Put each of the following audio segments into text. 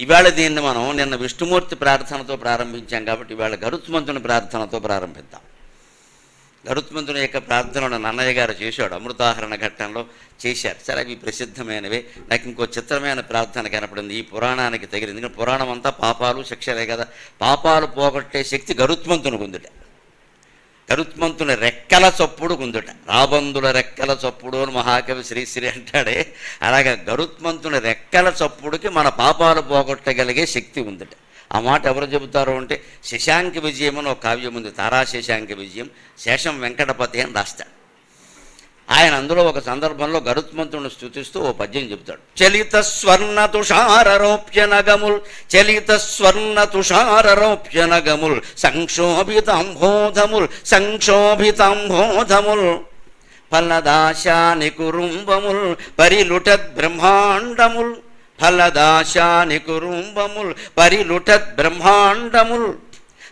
ఇవాళ దీన్ని మనం నిన్న విష్ణుమూర్తి ప్రార్థనతో ప్రారంభించాం కాబట్టి ఇవాళ గరుత్మంతుని ప్రార్థనతో ప్రారంభిద్దాం. గరుత్మంతుని యొక్క ప్రార్థనను నన్నయ్య గారు చేశాడు అమృతాహరణ ఘట్టంలో చేశారు. సరే అవి ప్రసిద్ధమైనవే. నాకు ఇంకో చిత్రమైన ప్రార్థన కనపడింది. ఈ పురాణానికి తగిలింది. ఎందుకంటే పురాణం అంతా పాపాలు శిక్షలే కదా. పాపాలు పోగొట్టే శక్తి గరుత్మంతునికి ఉందిట. గరుత్మంతుని రెక్కల చప్పుడు గుందుట రాబందుల రెక్కల చప్పుడు అని మహాకవి శ్రీశ్రీ అంటాడే. అలాగే గరుత్మంతుని రెక్కల చప్పుడుకి మన పాపాలు పోగొట్టగలిగే శక్తి ఉందట. ఆ మాట ఎవరు చెబుతారు అంటే శశాంక విజయం అని ఒక కావ్యం ఉంది. తారా శశాంక విజయం. శేషం వెంకటపతి అని రాస్తాడు. ఆయన అందులో ఒక సందర్భంలో గరుత్మంతుని స్థుతిస్తూ ఓ పద్యం చెబుతాడు. చలిత స్వర్ణ తుషారరోప్య నగముల్ చలిత స్వర్ణ తుషారరోప్య నగముల్ సంక్షోభితాంబోధముల్ సంక్షోభితాంబోధముల్ ఫలదాశాని కురుంబముల్ పరిలుటద్ బ్రహ్మాండముల్ ఫలదాశాని కురుంబముల్ పరిలుటద్ బ్రహ్మాండముల్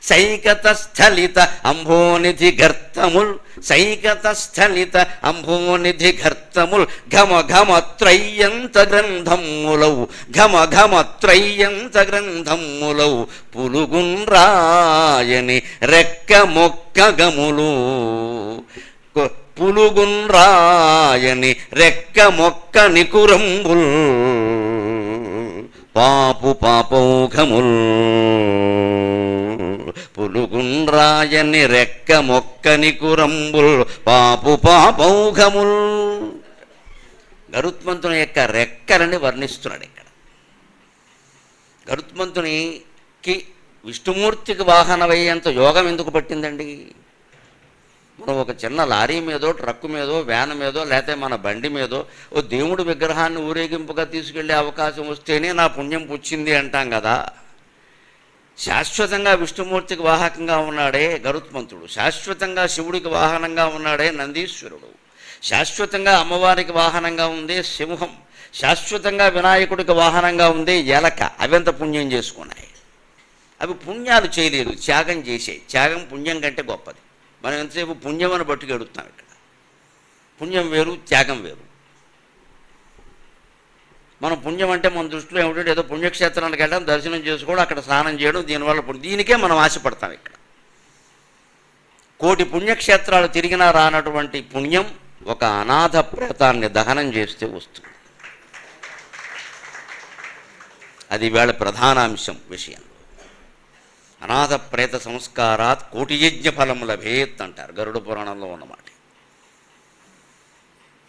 సైకత స్థలిత అంభోనిధి గర్తముల్ సైకత స్థలిత అంభోనిధి గర్తముల్ ఘమ ఘమ త్రయ్యంత గ్రంథములౌ ఘమ ఘమ త్రయ్యంత గ్రంథములౌ పులుగున్రాయని రెక్క మొక్క గములు కొ- పులుగున్రాయని రెక్క మొక్క నికురంబుల్ పాపు పాపౌఘముల్. పులుగుండ్రాయని రెక్క మొక్క కురంబుల్ పాపు పాపౌఘముల్. గరుత్మంతుని యొక్క రెక్కలని వర్ణిస్తున్నాడు ఇక్కడ. గరుత్మంతునికి విష్ణుమూర్తికి వాహనమయ్యేంత యోగం ఎందుకు పట్టిందండి? మనం ఒక చిన్న లారీ మీదో ట్రక్కు మీదో వ్యాన్ మీదో లేకపోతే మన బండి మీదో ఓ దేవుడి విగ్రహాన్ని ఊరేగింపుగా తీసుకెళ్ళే అవకాశం వస్తేనే నా పుణ్యం పుచ్చింది అంటాం కదా. శాశ్వతంగా విష్ణుమూర్తికి వాహకంగా ఉన్నాడే గరుత్మంతుడు. శాశ్వతంగా శివుడికి వాహనంగా ఉన్నాడే నందీశ్వరుడు. శాశ్వతంగా అమ్మవారికి వాహనంగా ఉందే సింహం. శాశ్వతంగా వినాయకుడికి వాహనంగా ఉందే ఎలక. అవంత పుణ్యం చేసుకున్నాయి. అవి పుణ్యాలు చేయలేదు. త్యాగం చేసే. త్యాగం పుణ్యం కంటే గొప్పది. మనం ఎంతసేపు పుణ్యం అని బట్టుకు ఇక్కడ. పుణ్యం వేరు త్యాగం వేరు. మనం పుణ్యం అంటే మన దృష్టిలో ఏమిటంటే ఏదో పుణ్యక్షేత్రానికి వెళ్ళడం దర్శనం చేసుకోవడం అక్కడ స్నానం చేయడం దీనివల్ల దీనికే మనం ఆశపడతాం ఇక్కడ. కోటి పుణ్యక్షేత్రాలు తిరిగినా రానటువంటి పుణ్యం ఒక అనాథ ప్రేతాన్ని దహనం చేస్తే వస్తుంది. అది వేళ ప్రధానాంశం విషయం. అనాథ ప్రేత సంస్కారాత్ కోటి యజ్ఞ ఫలం లభేత్ అంటారు. గరుడ పురాణంలో ఉన్నమాట.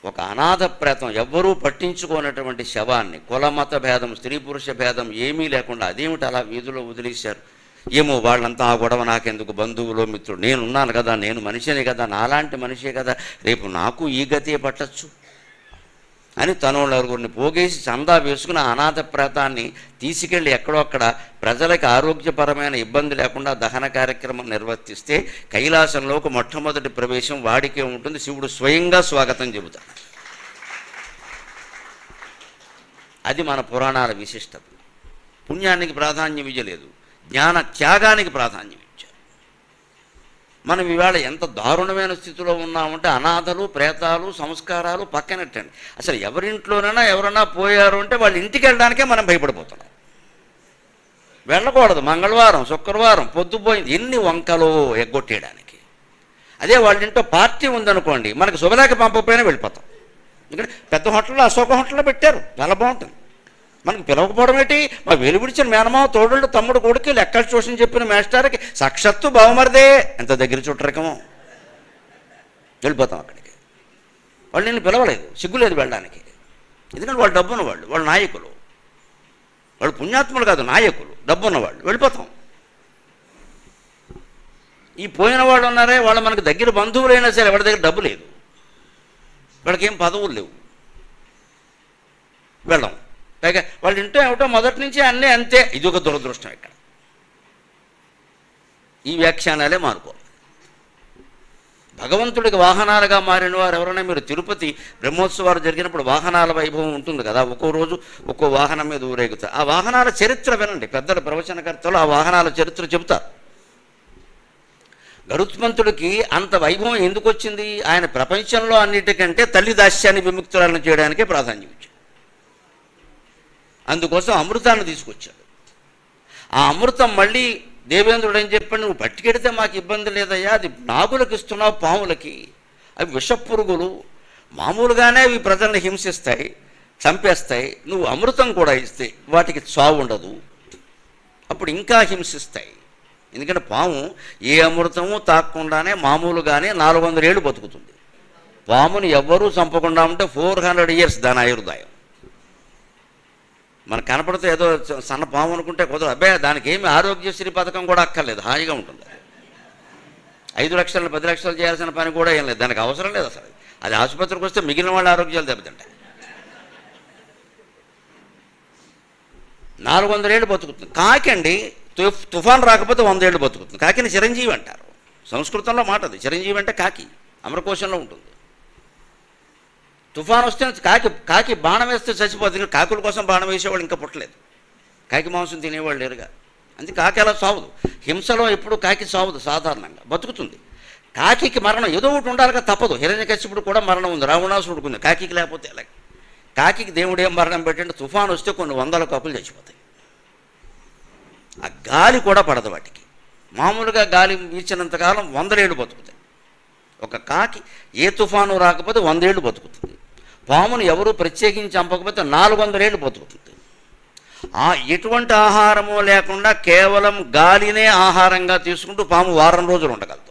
ఒక అనాథ ప్రేతం ఎవ్వరూ పట్టించుకోనటువంటి శవాన్ని కులమత భేదం స్త్రీ పురుష భేదం ఏమీ లేకుండా అదేమిటి అలా వీధిలో వదిలేశారు? ఏమో వాళ్ళంతా ఆ గొడవ నాకెందుకు? బంధువులు మిత్రుడు నేనున్నాను కదా నేను మనిషిని కదా నాలాంటి మనిషే కదా రేపు నాకు ఈ గతే పట్టచ్చు. అని తను నలుగురిని పోగేసి చందా వేసుకుని అనాథ ప్రాతాన్ని తీసుకెళ్ళి ఎక్కడోక్కడ ప్రజలకు ఆరోగ్యపరమైన ఇబ్బంది లేకుండా దహన కార్యక్రమం నిర్వర్తిస్తే కైలాసంలోకి మొట్టమొదటి ప్రవేశం వాడికే ఉంటుంది. శివుడు స్వయంగా స్వాగతం చెబుతాడు. అది మన పురాణాల విశిష్టత. పుణ్యానికి ప్రాధాన్యం ఇవ్వలేదు. జ్ఞాన త్యాగానికి ప్రాధాన్యం ఇచ్చారు. మనం ఇవాళ ఎంత దారుణమైన స్థితిలో ఉన్నామంటే అనాథలు ప్రేతాలు సంస్కారాలు పక్కనట్టండి. అసలు ఎవరింట్లోనైనా ఎవరైనా పోయారు అంటే వాళ్ళ ఇంటికి వెళ్ళడానికే మనం భయపడిపోతున్నాం. వెళ్ళకూడదు. మంగళవారం శుక్రవారం పొద్దుపోయింది ఎన్ని వంకలు ఎగ్గొట్టేయడానికి. అదే వాళ్ళ పార్టీ ఉందనుకోండి మనకు శుభలేఖ పంపకపోయినా వెళ్ళిపోతాం. ఎందుకంటే పెద్ద హోటల్లో అశోక హోటల్లో పెట్టారు. చాలా బాగుంటుంది. మనకు పిలవకపోవడం ఏంటి? మా వెలుగుడిచిన మేనమావ తోడుళ్ళు తమ్ముడు కొడుకు లెక్కలు చూసిన చెప్పిన మేస్టార్కి సాక్షాత్తు బావమరిదే. ఎంత దగ్గర చుట్టరకము? వెళ్ళిపోతాం అక్కడికి. వాళ్ళు నేను పిలవలేదు సిగ్గులేదు వెళ్ళడానికి. ఎందుకంటే వాళ్ళు డబ్బున్న వాళ్ళు వాళ్ళు నాయకులు. వాళ్ళు పుణ్యాత్ములు కాదు నాయకులు డబ్బున్న వాళ్ళు వెళ్ళిపోతాం. ఈ పోయిన వాళ్ళు ఉన్నారే వాళ్ళు మనకు దగ్గర బంధువులైనా సరే ఎవరి దగ్గర డబ్బు లేదు. వాళ్ళకి పదవులు లేవు. వెళ్ళాం. పైగా వాళ్ళు ఇంటో ఏమిటో మొదటి నుంచి అన్నీ అంతే. ఇది ఒక దురదృష్టం ఇక్కడ. ఈ వ్యాఖ్యానాలే మారుకోవాలి భగవంతుడికి వాహనాలుగా మారిన వారు ఎవరైనా మీరు తిరుపతి బ్రహ్మోత్సవాలు జరిగినప్పుడు వాహనాల వైభవం ఉంటుంది కదా. ఒక్కో రోజు ఒక్కో వాహనం మీద ఊరేగుతారు. ఆ వాహనాల చరిత్ర వినండి. పెద్దల ప్రవచనకర్తలు ఆ వాహనాల చరిత్ర చెబుతారు. గరుత్మంతుడికి అంత వైభవం ఎందుకు వచ్చింది? ఆయన ప్రపంచంలో అన్నిటికంటే తల్లి దాస్యాన్ని విముక్తురాలను చేయడానికే ప్రాధాన్యం. అందుకోసం అమృతాన్ని తీసుకొచ్చాడు. ఆ అమృతం మళ్ళీ దేవేంద్రుడు అని చెప్పాడు? నువ్వు పట్టుకెడితే మాకు ఇబ్బంది లేదయ్యా అది నాగులకు ఇస్తున్నావు పాములకి. అవి విషపురుగులు. మామూలుగానే అవి ప్రజల్ని హింసిస్తాయి చంపేస్తాయి. నువ్వు అమృతం కూడా ఇస్తే వాటికి చావు ఉండదు. అప్పుడు ఇంకా హింసిస్తాయి. ఎందుకంటే పాము ఏ అమృతము తాకకుండానే మామూలుగానే నాలుగు వందల ఏళ్ళు బతుకుతుంది. పాముని ఎవ్వరూ చంపకుండా ఉంటే ఫోర్ హండ్రెడ్ ఇయర్స్ దాని ఆయుర్దాయం. మనకు కనపడితే ఏదో సన్న పాము అనుకుంటే కుదరదు. అబ్బే దానికి ఏమి ఆరోగ్యశ్రీ పథకం కూడా అక్కర్లేదు. హాయిగా ఉంటుంది. ఐదు లక్షలు పది లక్షలు చేయాల్సిన పని కూడా ఏం లేదు. దానికి అవసరం లేదు అసలు. అది ఆసుపత్రికి వస్తే మిగిలిన వాళ్ళ ఆరోగ్యాలు దెబ్బతింటాయి. నాలుగు వందల ఏళ్ళు బతుకుతుంది. కాకండి తుఫాన్ రాకపోతే వంద ఏళ్ళు బతుకుతుంది. కాకిని చిరంజీవి అంటారు. సంస్కృతంలో మాట అది చిరంజీవి అంటే కాకి. అమరకోశంలో ఉంటుంది. తుఫాన్ వస్తే కాకి కాకి బాణం వేస్తే చచ్చిపోతుంది. కాకుల కోసం బాణం వేసేవాళ్ళు ఇంకా పుట్టలేదు. కాకి మాంసం తినేవాళ్ళు లేరుగా. అందుకే కాకి అలా సావదు. హింసలో ఎప్పుడు కాకి సావదు సాధారణంగా. బతుకుతుంది. కాకికి మరణం ఏదో ఒకటి ఉండాలిగా తప్పదు. హిరణ్యకశిపుడు కూడా మరణం ఉంది. రావణాసురుడికి ఉంది. కాకి లేకపోతే ఎలా కాకి దేవుడేం మరణం పెట్టండి? తుఫాన్ వస్తే కొన్ని వందల కప్పులు చచ్చిపోతాయి. ఆ గాలి కూడా పడదు వాటికి. మామూలుగా గాలి వీచినంతకాలం వందలేళ్ళు బతుకుతాయి. ఒక కాకి ఏ తుఫాను రాకపోతే వందేళ్ళు బతుకుతుంది. పామును ఎవరు ప్రత్యేకించి చంపకపోతే నాలుగు వందలేళ్ళు బతుకుతుంది. ఆ ఎటువంటి ఆహారము లేకుండా కేవలం గాలినే ఆహారంగా తీసుకుంటూ పాము వారం రోజులు ఉండగలదు.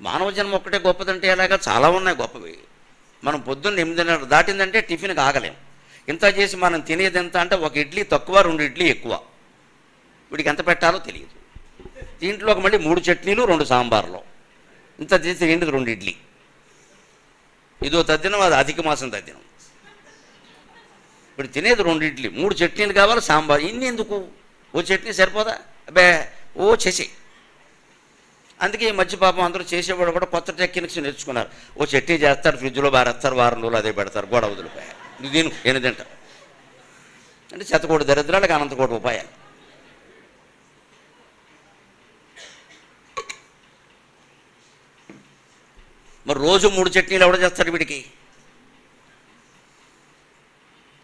మానవ జన్మ ఒక్కటే గొప్పదంటే ఎలాగా? చాలా ఉన్నాయి గొప్పవి. మనం పొద్దున్న ఎనిమిదిన్నర దాటిందంటే టిఫిన్కి ఆగలేం. ఇంత చేసి మనం తినేది ఎంత అంటే ఒక ఇడ్లీ తక్కువ రెండు ఇడ్లీ ఎక్కువ. వీడికి ఎంత పెట్టాలో తెలియదు. దీంట్లోకి మళ్ళీ మూడు చట్నీలు రెండు సాంబార్లు. ఇంత చేసి రెండు రెండు ఇడ్లీ. ఇదో తద్దినం అది అధిక మాసం తద్దినం. ఇప్పుడు తినేది రెండు ఇడ్లీ మూడు చట్నీలు కావాలి సాంబార్. ఇన్ని ఎందుకు ఓ చట్నీ సరిపోదా? అబ్బే ఓ చేసి. అందుకే ఈ మధ్య పాపం అందరూ చేసేవాడు కూడా కొత్త టెక్నిక్స్ నేర్చుకున్నారు. ఓ చట్నీ చేస్తారు ఫ్రిడ్జ్లో బారేస్తారు వారం రోజులు అదే పెడతారు గోడ వదిలిపోయా నువ్వు దీని ఎన్ని అంటే చెత్తకోటి దరిద్రాలకు అనంతకోటి ఉపాయాలు. మరి రోజు మూడు చట్నీలు ఎవడ చేస్తారు వీడికి?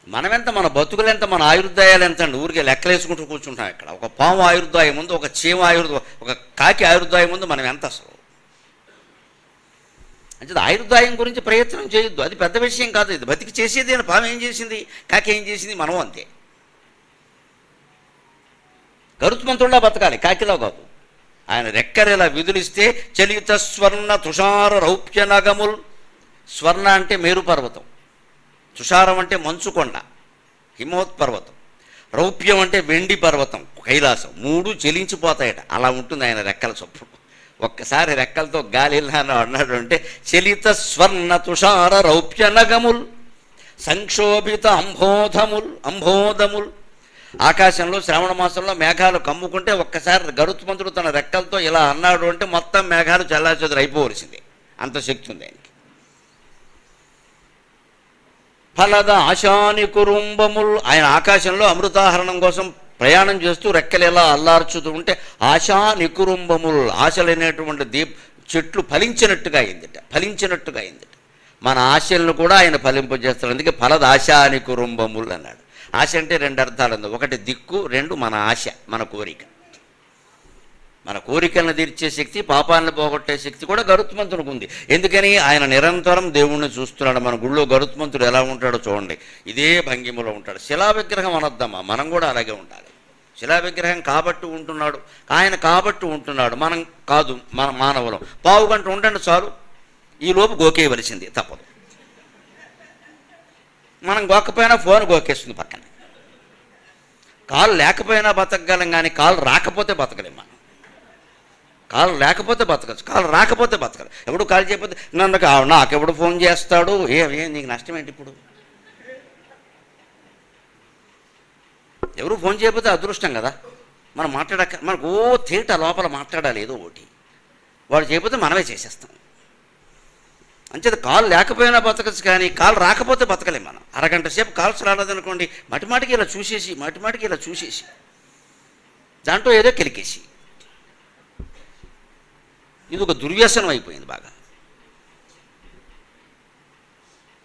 మనమెంత మన బతుకులెంత మన ఆయుర్దాయాలు ఎంత అండి? ఊరికే లెక్కలేసుకుంటూ కూర్చుంటాం ఇక్కడ. ఒక పాము ఆయుర్దాయం ఉంది ఒక చీమ ఆయుర్దాయం ఒక కాకి ఆయుర్దాయం ఉంది మనం ఎంత అసలు? అంటే ఆయుర్దాయం గురించి ప్రయత్నం చేయొద్దు. అది పెద్ద విషయం కాదు. ఇది బతికి చేసేది అని పాము ఏం చేసింది? కాకి ఏం చేసింది? మనం అంతే. గరుత్మంతుల్లా బతకాలి. కాకిలో కాదు. ఆయన రెక్కరేలా విధులిస్తే చలిత స్వర్ణ తుషార రౌప్య నగముల్. స్వర్ణ అంటే మేరు పర్వతం. తుషారం అంటే మంచుకొండ కొండ హిమోత్పర్వతం రౌప్యం అంటే వెండి పర్వతం కైలాసం. మూడు చెలించిపోతాయట. అలా ఉంటుంది ఆయన రెక్కల చొప్పుడు ఒక్కసారి రెక్కలతో గాలి వెళ్ళాను అన్నాడు అంటే చలిత స్వర్ణ తుషార రౌప్య నగముల్ సంక్షోభిత అంబోధముల్ అంబోధముల్. ఆకాశంలో శ్రావణ మాసంలో మేఘాలు కమ్ముకుంటే ఒక్కసారి గరుత్మంతుడు తన రెక్కలతో ఇలా అన్నాడు అంటే మొత్తం మేఘాలు చల్లాచెదురు అయిపోవలసింది. అంత శక్తి ఉంది ఆయనకి. ఫలద ఆశాని కురుంబముల్ ఆయన ఆకాశంలో అమృతాహరణం కోసం ప్రయాణం చేస్తూ రెక్కలు ఎలా అల్లార్చుతూ ఉంటే ఆశా నికురుంబముల్ ఆశలైనటువంటి దీప్ చెట్లు ఫలించినట్టుగా అయిందిట ఫలించినట్టుగా అయిందిట. మన ఆశలను కూడా ఆయన ఫలింపజేస్తాడు. అందుకే ఫలద ఆశా అన్నాడు. ఆశ అంటే రెండు అర్థాలు ఉంది. ఒకటి దిక్కు రెండు మన ఆశ మన కోరిక. మన కోరికలను తీర్చే శక్తి పాపాలను పోగొట్టే శక్తి కూడా గరుత్మంతునికి ఉంది. ఎందుకని? ఆయన నిరంతరం దేవుణ్ణి చూస్తున్నాడు. మన గుళ్ళో గరుత్మంతుడు ఎలా ఉంటాడో చూడండి. ఇదే భంగిమలో ఉంటాడు. శిలా విగ్రహం అనొద్దమ్మా. మనం కూడా అలాగే ఉండాలి. శిలా విగ్రహం కాబట్టి ఉంటున్నాడు. ఆయన కాబట్టి ఉంటున్నాడు. మనం కాదు మన మానవులం. పావు గంట ఉండండి చాలు. ఈలోపు గోకేయవలసింది తప్పదు. మనం గోకపోయినా ఫోన్ గోకేస్తుంది పక్కన. కాలు లేకపోయినా బతకగలం కానీ కాలు రాకపోతే బతకలేం మనం. కాలు లేకపోతే బతకచ్చు కాలు రాకపోతే బతకదు ఎవడు కాల్ చేయకపోతే నన్ను నాకెప్పుడు ఫోన్ చేస్తాడు? ఏం ఏం నీకు నష్టం ఏంటి ఇప్పుడు? ఎవరు ఫోన్ చేయకపోతే అదృష్టం కదా. మనం మాట్లాడక మనకు ఓ తేట లోపల మాట్లాడాలి ఏదో ఒకటి. వాడు చేయకపోతే మనమే చేసేస్తాం. అంచేది కాలు లేకపోయినా బతకచ్చు కానీ కాలు రాకపోతే బతకలేం మనం. అరగంట సేపు కాల్స్ రాలేదనుకోండి మటిమాటికి ఇలా చూసేసి మటిమాటికి ఇలా చూసేసి దాంట్లో ఏదో కెలికేసి. ఇది ఒక దుర్వ్యసనం అయిపోయింది బాగా.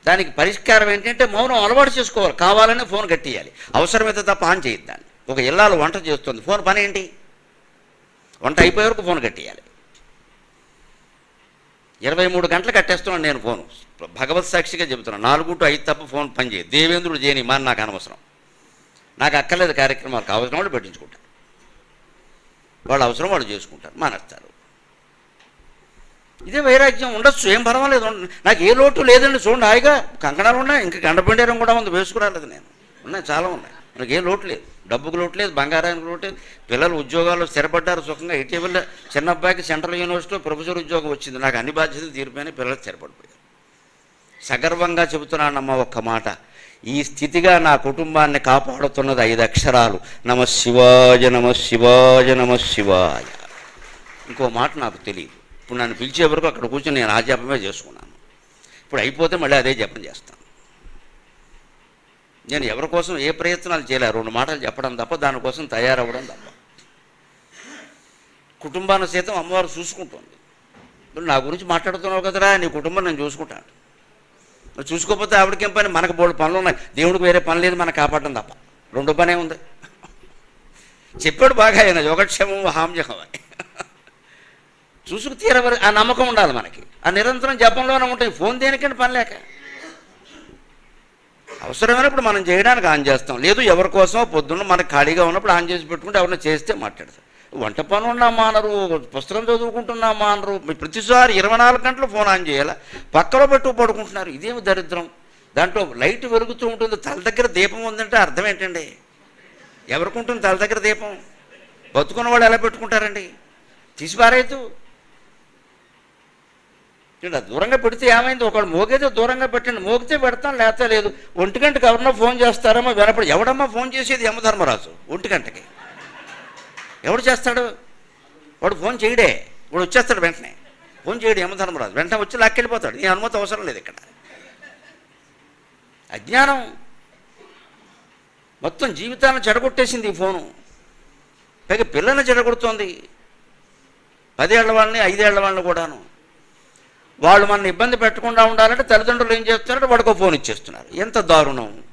దానికి పరిష్కారం ఏంటంటే మౌనం అలవాటు చేసుకోవాలి. కావాలనే ఫోన్ కట్టేయాలి అవసరమైతే తప్ప ఆన్ చేయొద్దాన్ని ఒక ఇల్లాలు వంట చేస్తుంది. ఫోన్ పని ఏంటి? వంట అయిపోయే వరకు ఫోన్ కట్టేయాలి ఇరవై మూడు గంటలు కట్టేస్తున్నాను నేను ఫోన్. భగవత్ సాక్షిగా చెబుతున్నాను. నాలుగు టు ఐదు తప్ప ఫోన్ పనిచేయదు దేవేంద్రుడు చేయని మా నాకు అనవసరం. నాకు అక్కర్లేదు కార్యక్రమాలు కావాల్సిన వాళ్ళు పెట్టించుకుంటారు. వాళ్ళు అవసరం వాళ్ళు చేసుకుంటారు. మానేస్తారు. ఇదే వైరాగ్యం ఉండొచ్చు. ఏం పర్వాలేదు. నాకు ఏ లోటు లేదండి. చూడండి హాయిగా. కంకణాలు ఉన్నాయి. ఇంకా గండపిండేరం కూడా ఉంది. వేసుకురాలేదు నేను. ఉన్నాయి చాలా ఉన్నాయి. నాకు ఏ లోటు లేదు. డబ్బుకు లోటు లేదు బంగారానికి లోటు లేదు పిల్లలు ఉద్యోగాలు స్థిరపడ్డారు సుఖంగా. ఇటీవల చిన్న అబ్బాయికి సెంట్రల్ యూనివర్సిటీలో ప్రొఫెసర్ ఉద్యోగం వచ్చింది. నాకు అన్ని బాధ్యతలు తీరిపోయినాయి పిల్లలు స్థిరపడిపోయారు. సగర్వంగా చెబుతున్నానమ్మ ఒక్క మాట. ఈ స్థితిగా నా కుటుంబాన్ని కాపాడుతున్నది ఐదు అక్షరాలు. నమ శివాయ నమ శివాయ నమ శివాయ. ఇంకో మాట నాకు తెలియదు. ఇప్పుడు నన్ను పిలిచే వరకు అక్కడ కూర్చొని నేను ఆ జపమే చేసుకున్నాను. ఇప్పుడు అయిపోతే మళ్ళీ అదే జపం చేస్తాను. నేను ఎవరి కోసం ఏ ప్రయత్నాలు చేయలే రెండు మాటలు చెప్పడం తప్ప దానికోసం తయారవ్వడం తప్ప. కుటుంబాన్ని సైతం అమ్మవారు చూసుకుంటుంది. ఇప్పుడు నా గురించి మాట్లాడుతున్నావు కదరా నీ కుటుంబం నేను చూసుకుంటాను. చూసుకోకపోతే ఆవిడకేం పని? మనకు బోడు పనులు ఉన్నాయి. దేవుడికి వేరే పని లేదు మనం కాపాడడం తప్ప. రెండు పనే ఉంది. చెప్పాడు బాగా ఆయన యోగక్షేమం హామ్యహం అని చూసుకు తీరవరు ఆ నమ్మకం ఉండాలి మనకి. ఆ నిరంతరం జపంలోనే ఉంటాయి. ఫోన్ దేనికంటే పని లేక. అవసరమైనప్పుడు మనం చేయడానికి ఆన్ చేస్తాం. లేదు ఎవరి కోసమో పొద్దున్న మనకు ఖాళీగా ఉన్నప్పుడు ఆన్ చేసి పెట్టుకుంటే ఎవరైనా చేస్తే మాట్లాడతాం వంట పని ఉన్నామా అనరు పుస్తకం చదువుకుంటున్నామా అనరు ప్రతిసారి ఇరవై నాలుగు గంటలు ఫోన్ ఆన్ చేయాలా? పక్కలో పెట్టు పడుకుంటున్నారు. ఇదేమి దరిద్రం? దాంట్లో లైట్ వెలుగుతూ ఉంటుంది. తల దగ్గర దీపం ఉందంటే అర్థం ఏంటండి? ఎవరికి ఉంటుంది తల దగ్గర దీపం? బతుకున్న వాళ్ళు ఎలా పెట్టుకుంటారండి? తీసి పారేయద్దు. ఇలా దూరంగా పెడితే ఏమైంది? ఒకడు మోగేదో దూరంగా పెట్టండి. మోగితే పెడతాను లేకపోతే లేదు. ఒంటి గంటకి ఎవరన్నా ఫోన్ చేస్తారేమో వినపడి ఎవడమ్మా ఫోన్ చేసేది? యమధర్మరాజు ఒంటి గంటకి. ఎవడు చేస్తాడు? వాడు ఫోన్ చేయడే. వాడు వచ్చేస్తాడు వెంటనే. ఫోన్ చేయడు యమధర్మరాజు వెంటనే వచ్చి లాక్కెళ్ళిపోతాడు. నీ అనుమతి అవసరం లేదు ఇక్కడ. అజ్ఞానం మొత్తం జీవితాన్ని చెడగొట్టేసింది ఈ ఫోను. పైగా పిల్లల్ని చెడగొడుతోంది. పదేళ్ళ వాళ్ళని ఐదేళ్ళ వాళ్ళని కూడాను. వాళ్ళు మన ఇబ్బంది పెట్టకుండా ఉండాలంటే తల్లిదండ్రులు ఏం చేస్తున్నారంటే వాడికి ఫోన్ ఇచ్చేస్తున్నారు. ఎంత దారుణం.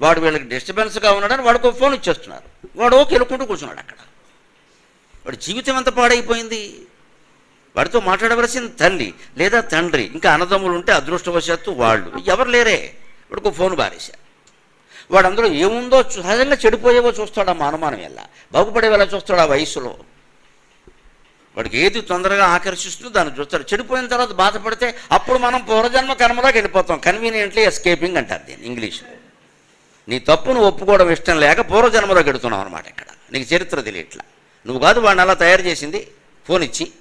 వాడు వీళ్ళకి డిస్టర్బెన్స్గా ఉన్నాడని వాడికి ఫోన్ ఇచ్చేస్తున్నారు. వాడు ఓకే వెళ్ళుకుంటూ కూర్చున్నాడు అక్కడ. వాడి జీవితం ఎంత పాడైపోయింది. వాడితో మాట్లాడవలసిన తల్లి లేదా తండ్రి. ఇంకా అన్నదమ్ములు ఉంటే అదృష్టవశాత్తు వాళ్ళు. ఎవరు లేరే. వాడికి ఫోన్ బారేశారు వాడు అందులో ఏముందో సహజంగా చెడిపోయేవో చూస్తాడా ఆ అనుమానం ఎలా బాగుపడేవేలా చూస్తాడు ఆ వయసులో? వాడికి ఏది తొందరగా ఆకర్షిస్తుందో దాన్ని చూస్తాడు. చెడిపోయిన తర్వాత బాధపడితే అప్పుడు మనం పూర్వజన్మ కర్మలోకి వెళ్ళిపోతాం. కన్వీనియంట్లీ ఎస్కేపింగ్ అంటారు దీన్ని ఇంగ్లీష్లో. నీ తప్పును ఒప్పుకోవడం ఇష్టం లేక పూర్వజన్మలోకి వెడుతున్నావు అనమాట ఇక్కడ. నీకు చరిత్ర తెలియట్లా. నువ్వు కాదు వాడిని అలా తయారు చేసింది. ఫోన్ ఇచ్చి.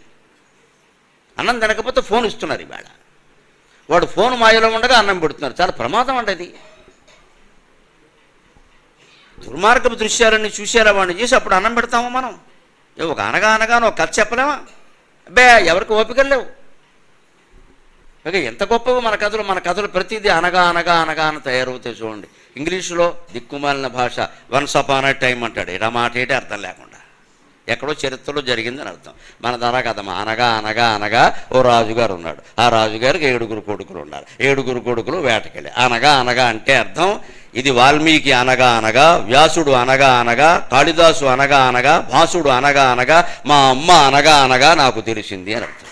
అన్నం తినకపోతే ఫోన్ ఇస్తున్నారు ఇవాళ. వాడు ఫోన్ మాయలో ఉండగా అన్నం పెడుతున్నారు. చాలా ప్రమాదం అండి అది. దుర్మార్గపు దృశ్యాలన్నీ చూసేలా వాడిని చేసి అప్పుడు అన్నం పెడతాము మనం? ఒక అనగా అనగానో ఒక కథ చెప్పలేమా? అబ్బే ఎవరికి ఓపికలు లేవు. ఇక ఎంత గొప్పగా మన కథలు మన కథలు ప్రతిదీ అనగా అనగా అనగా అని తయారవుతాయి చూడండి. ఇంగ్లీషులో దిక్కుమాలిన భాష వన్స్ అపాన్ అ టైం అంటాడు. ఇలా మాట ఏంటి అర్థం లేకుండా. ఎక్కడో చరిత్రలో జరిగిందని అర్థం. మన ధర కదమ్మా. అనగా అనగా అనగా ఓ రాజుగారు ఉన్నాడు. ఆ రాజుగారికి ఏడుగురు కొడుకులు ఉన్నారు. ఏడుగురు కొడుకులు వేటకెళ్ళి. అనగా అనగా అంటే అర్థం ఇది వాల్మీకి అనగా అనగా వ్యాసుడు అనగా అనగా కాళిదాసు అనగా అనగా భాసుడు అనగా అనగా మా అమ్మ అనగా అనగా నాకు తెలిసింది అని అర్థం.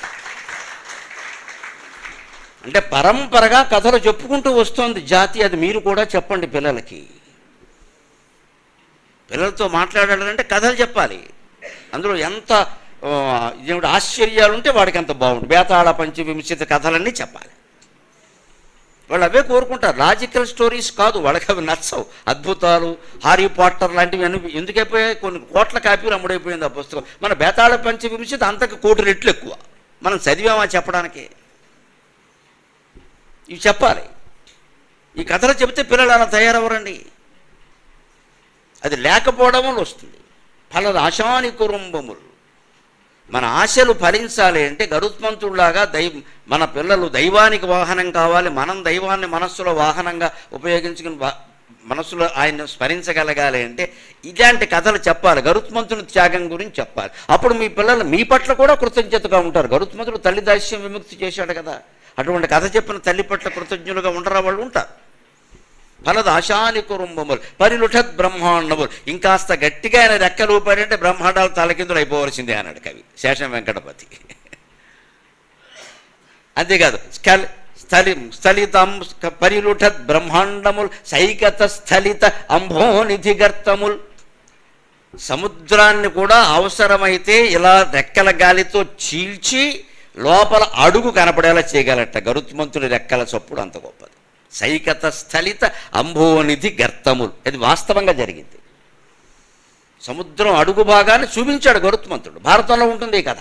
అంటే పరంపరగా కథలు చెప్పుకుంటూ వస్తోంది జాతి. అది మీరు కూడా చెప్పండి పిల్లలకి. పిల్లలతో మాట్లాడాలంటే కథలు చెప్పాలి. అందులో ఎంత దేవుడు ఆశ్చర్యాలు ఉంటే వాడికి అంత బాగుంటుంది బేతాళ పంచి విమర్శిత కథలన్నీ చెప్పాలి. వాళ్ళు అవే కోరుకుంటారు. లాజికల్ స్టోరీస్ కాదు వాళ్ళకి అవి నచ్చవు. అద్భుతాలు హారీ పాటర్ లాంటివి అన్ని ఎందుకైపోయాయి కొన్ని కోట్ల కాపీలు అమ్ముడైపోయింది ఆ పుస్తకం. మన బేతాళ పంచి విమర్శిత అంతకు కోటి రెట్లు ఎక్కువ. మనం చదివామా చెప్పడానికి? ఇవి చెప్పాలి. ఈ కథలు చెబితే పిల్లలు అలా తయారవ్వరండి. అది లేకపోవడం వస్తుంది. ఫలదాశాని కుటుంబములు మన ఆశలు ఫలించాలి అంటే గరుత్మంతుడిలాగా దై మన పిల్లలు దైవానికి వాహనం కావాలి మనం దైవాన్ని మనస్సులో వాహనంగా ఉపయోగించుకుని వా- మనస్సులో ఆయన స్మరించగలగాలి అంటే ఇలాంటి కథలు చెప్పాలి. గరుత్మంతుని త్యాగం గురించి చెప్పాలి. అప్పుడు మీ పిల్లలు మీ పట్ల కూడా కృతజ్ఞతగా ఉంటారు. గరుత్మంతుడు తల్లి దాస్యం విముక్తి చేశాడు కదా. అటువంటి కథ చెప్పిన తల్లి పట్ల కృతజ్ఞులుగా ఉండరా వాళ్ళు ఉంటారు. ఫలదాశాని కురుంబములు పరిలుఠత్ బ్రహ్మాండములు. ఇంకాస్త గట్టిగా ఆయన రెక్కలు ఊపాడంటే బ్రహ్మాండాలు తలకిందులు అయిపోవలసిందే అన్నాడు కవి శేషం వెంకటపతి. అంతేకాదు స్కల్ స్థలి స్థలితం పరిలుఠత్ బ్రహ్మాండముల్ సైకత స్థలిత అంభోనిధి గర్తములు. సముద్రాన్ని కూడా అవసరమైతే ఇలా రెక్కల గాలితో చీల్చి లోపల అడుగు కనపడేలా చేయగలట గరుత్మంతుడి రెక్కల చప్పుడు అంత గొప్పది. సైకత స్థలిత అంభోనిధి గర్తములు. అది వాస్తవంగా జరిగింది. సముద్రం అడుగు భాగాన్ని చూపించాడు గరుత్మంతుడు. భారతంలో ఉంటుంది ఈ కథ.